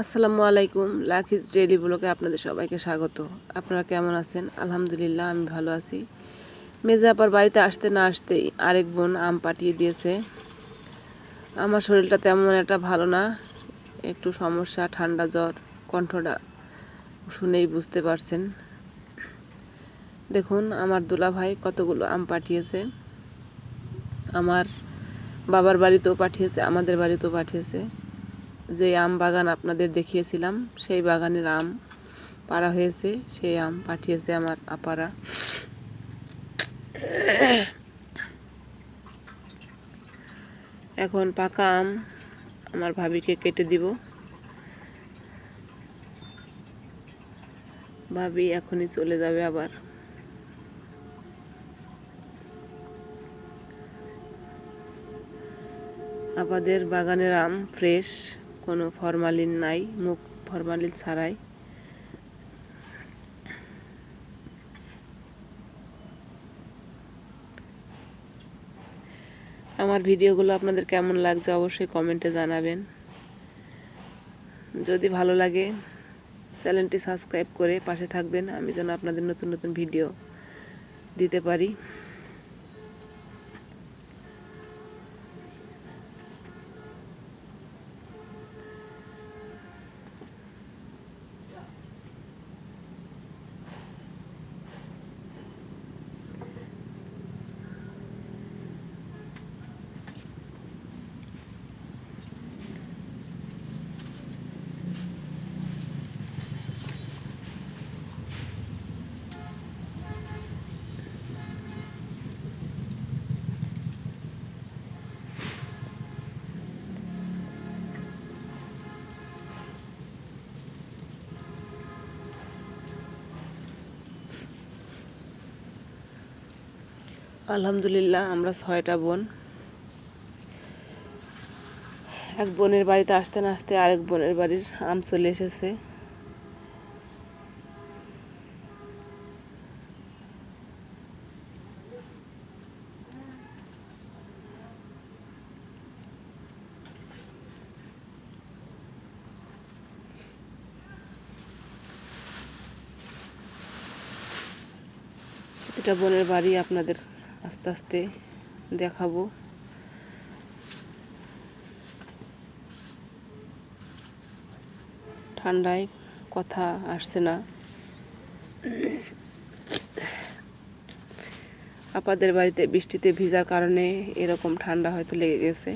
আসসালামু আলাইকুম, লাকিজ ডেইলি ব্লগে আপনাদের সবাইকে স্বাগত। আপনারা কেমন আছেন? আলহামদুলিল্লাহ, আমি ভালো আছি। মেজে আপার বাড়িতে আসতে না আসতেই আরেক বোন আম পাঠিয়ে দিয়েছে। আমার শরীরটা তেমন একটা ভালো না, একটু সমস্যা, ঠান্ডা জ্বর, কণ্ঠটা শুনেই বুঝতে পারছেন। দেখুন, আমার দুলা ভাই কতগুলো আম পাঠিয়েছে। আমার বাবার বাড়িতেও পাঠিয়েছে, আমাদের বাড়িতেও পাঠিয়েছে। যে আম বাগান আপনাদের দেখিয়েছিলাম, সেই বাগানের আম পাড়া হয়েছে, সেই আম পাঠিয়েছে আমার আপারা। এখন পাকা আম আমার ভাবিকে কেটে দিব। ভাবি এখনই চলে যাবে আবার। আমাদের বাগানের আম ফ্রেশ। কোনো ফরমালিন নাই, মুখ ফরমালিন ছাড়াই। আমার ভিডিওগুলো আপনাদের কেমন লাগছে অবশ্যই কমেন্টে জানাবেন। যদি ভালো লাগে, চ্যানেলটি সাবস্ক্রাইব করে পাশে থাকবেন। আমি যেন আপনাদের নতুন নতুন ভিডিও দিতে পারি। আলহামদুলিল্লাহ, আমরা ছয়টা বোন। এক বোনের বাড়িতে আসতে না আসতে আরেক বোনের বাড়ির আম চলে এসেছে। এটা বোনের বাড়ি আপনাদের আস্তে আস্তে দেখাবো। ঠান্ডায় কথা আসছে না। আপাদের বাড়িতে বৃষ্টিতে ভিজার কারণে এরকম ঠান্ডা হয়তো লেগে গেছে।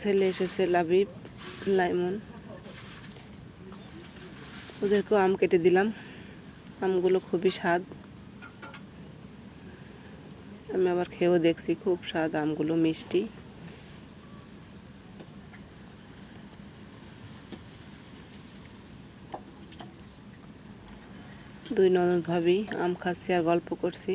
ছেলে এসেছে, লাবিব, লাইমন। ওদেরকেও আম কেটে দিলাম। আমগুলো খুবই স্বাদ। আমি আবার খেয়েও দেখছি, খুব স্বাদ আমগুলো, মিষ্টি। দুই ননদ ভাবি, আম খাচ্ছি আর গল্প করছি।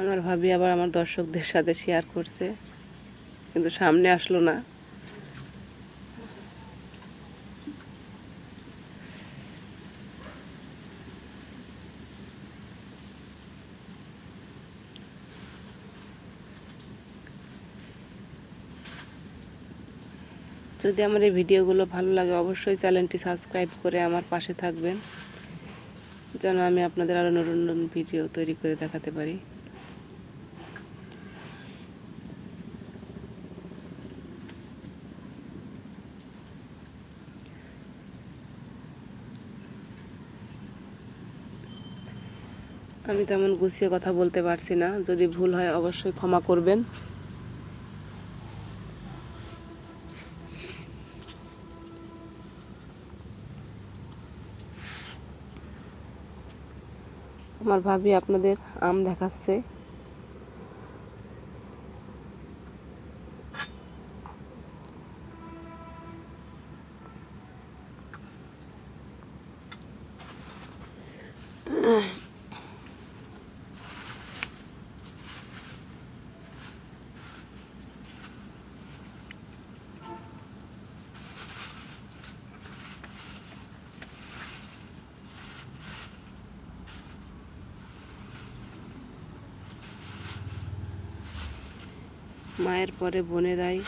আমার ভাবি আবার আমার দর্শকদের সাথে শেয়ার করছে, কিন্তু সামনে আসলো না। যদি আমার এই ভিডিওগুলো ভালো লাগে, অবশ্যই চ্যানেলটি সাবস্ক্রাইব করে আমার পাশে থাকবেন, যেন আমি আপনাদের আরও নতুন নতুন ভিডিও তৈরি করে দেখাতে পারি। আমি তেমন গুছিয়ে কথা বলতে পারছি না যদি ভুল হয় অবশ্যই ক্ষমা করবেন আমার ভাবি আপনাদের আম দেখাচ্ছে Ugh. মায়ের পরে বোনেরাই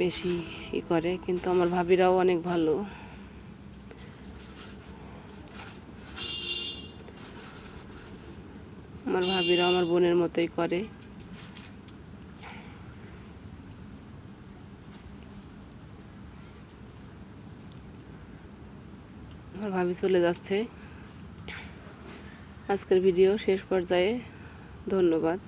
বেশি ই করে, কিন্তু আমার ভাবিরাও অনেক ভালো। আমার ভাবিরাও আমার বোনের মতোই করে। আমার ভাবি চলে যাচ্ছে। আজকের ভিডিও শেষ পর্যায়ে। ধন্যবাদ।